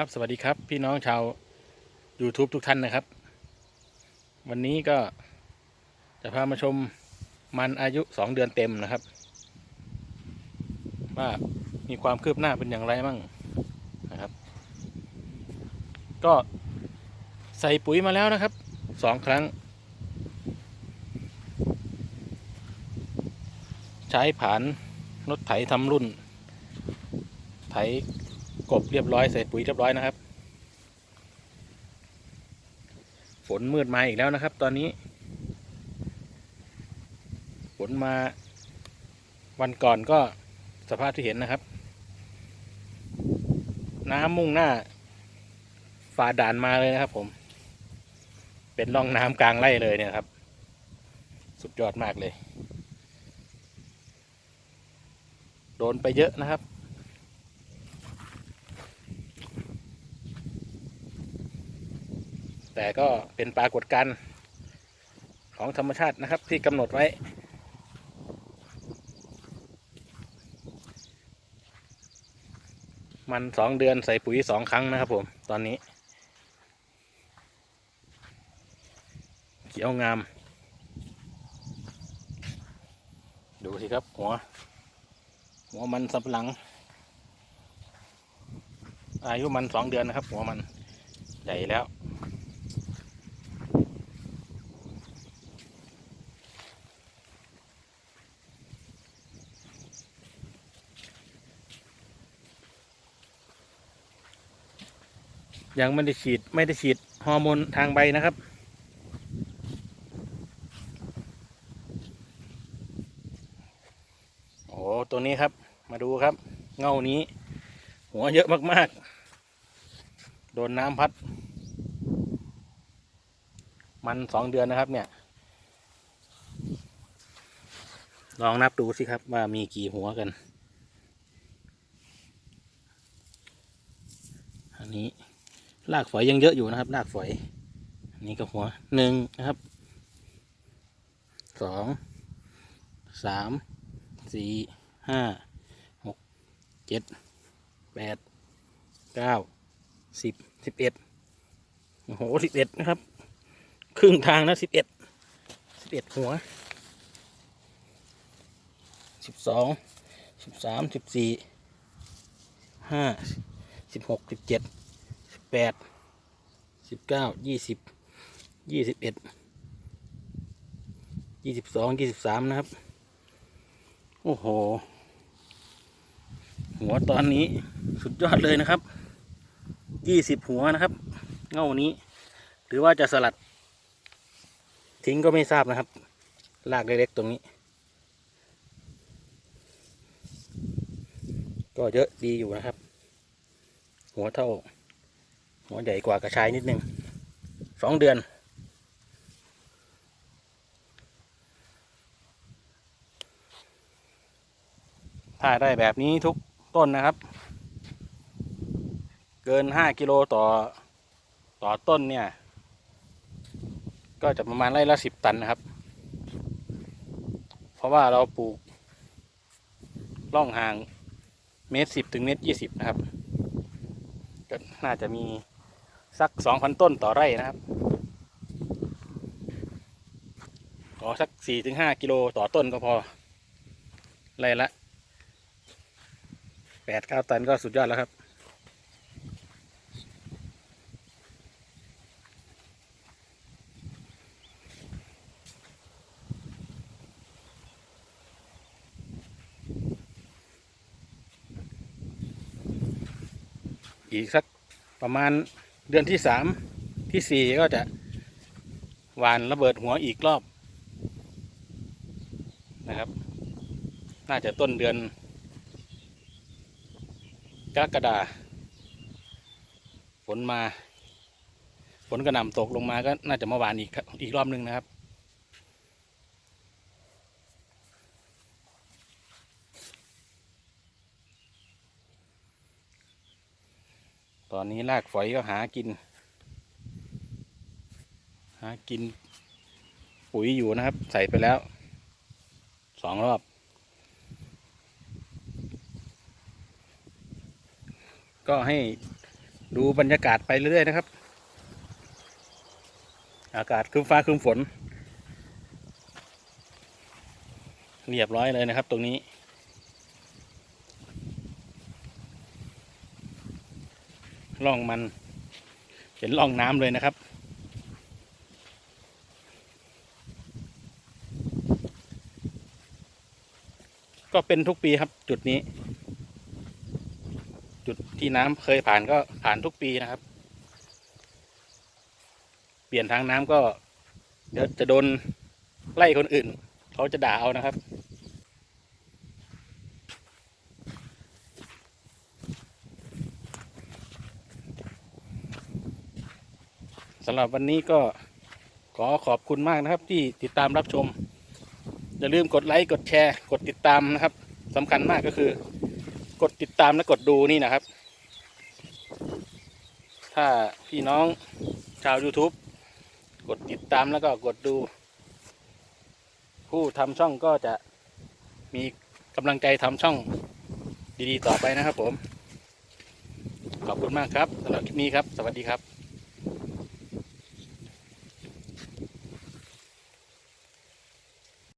ครับ สวัสดีครับ พี่น้องชาว YouTube ทุกท่านนะครับ วันนี้ก็จะพามาชมมันอายุสองเดือนเต็มนะครับ ว่ามีความคืบหน้าเป็นอย่างไรมั่งนะครับ ก็ใส่ปุ๋ยมาแล้วนะครับสองครั้ง ใช้ผานรถไถทำรุ่น ไถ กบเรียบร้อยใส่ปุ๋ยเรียบร้อยนะครับ ฝนมืดมาอีกแล้วนะครับ ตอนนี้ ฝนมาวันก่อนก็สภาพที่เห็นนะครับ น้ำมุ่งหน้าฝ่าด่านมาเลยนะครับ ผม เป็นร่องน้ำกลางไร่เลยเนี่ยครับ สุดยอดมากเลย โดนไปเยอะนะครับ แต่ก็เป็นปรากฏการณ์ของธรรมชาตินะครับที่กำหนดไว้ มันสองเดือนใส่ปุ๋ยสองครั้งนะครับผม ตอนนี้ เขียวงาม ดูสิครับหัว หัวมันสับหลัง อายุมันสองเดือนนะครับ หัวมันใหญ่แล้ว ยังไม่ได้ฉีดไม่ได้ฉีดฮอร์โมนทางใบนะครับ โอ้ตัวนี้ครับมาดูครับ เงานี้ หัวเยอะมากๆ โดนน้ำพัด มันสองเดือนนะครับเนี่ย ลองนับดูสิครับว่ามีกี่หัวกัน อันนี้ รากฝอยยังเยอะอยู่นะครับรากฝอยนนี้ก็หัวหนึ่งนะครับสองสามสี่ห้าหกเจ็ดแปดเก้าสิบสิบเอ็ดโอ้โหสิบเอ็ดนะครับ ครึ่งทางนะสิบเอ็ดสิบเอ็ดหัวสิบสองสิบสามสิบสี่ห้าสิบหกสิบเจ็ด แปดสิบเก้ายี่สิบยี่สิบเอ็ดยี่สิบสองยี่สิบสามนะครับ โอ้โห หัวตอนนี้สุดยอดเลยนะครับยี่สิบหัวนะครับ เง่านี้ หรือว่าจะสลัด ทิ้งก็ไม่ทราบนะครับลากเล็กๆตรงนี้ ก็เยอะดีอยู่นะครับ หัวเท่า หัวใหญ่กว่ากระชายนิดนึงสองเดือน ถ้าได้แบบนี้ทุกต้นนะครับ เกินห้ากิโลต่อต่อต้นเนี่ย ก็จะประมาณไร่ละสิบตันนะครับ เพราะว่าเราปลูกร่องห่างเมตรสิบถึงเมตรยี่สิบนะครับก็น่าจะมี สักสองพันต้นต่อไร่นะครับขอสักสี่ถึงห้ากิโลต่อต้นก็พอไร่ละแปดเก้าตันก็สุดยอดแล้วครับ อีกสักประมาณ เดือนที่สามที่สี่ก็จะหวานระเบิดหัวอีกรอบนะครับ น่าจะต้นเดือนกรกฎาฝนมา ฝนกระหน่ำตกลงมาก็น่าจะมาหวานอีกอีกรอบหนึงนะครับ ตอนนี้รากฝอยก็หากิน หากิน ปุ๋ยอยู่นะครับ ใส่ไปแล้วสองรอบ ก็ให้ดูบรรยากาศไปเรื่อยๆนะครับ อากาศคึมฟ้าคึมฝน เรียบร้อยเลยนะครับตรงนี้ ร่องมันเห็นร่องน้ำเลยนะครับ ก็เป็นทุกปีครับจุดนี้ จุดที่น้ำเคยผ่านก็ผ่านทุกปีนะครับ เปลี่ยนทางน้ำก็เดี๋ยวจะโดนไล่คนอื่น เขาจะด่าเอานะครับ สำหรับวันนี้ก็ขอขอบคุณมากนะครับ ที่ติดตามรับชม อย่าลืมกดไลค์กดแชร์ กดติดตามนะครับสำคัญมากก็คือ กดติดตามและกดดูนี่นะครับ ถ้าพี่น้องชาว YouTube กดติดตามแล้วก็กดดู ผู้ทำช่องก็จะมีกำลังใจทำช่องดีๆ ต่อไปนะครับผม ขอบคุณมากครับสำหรับคลิปนี้ครับ สวัสดีครับ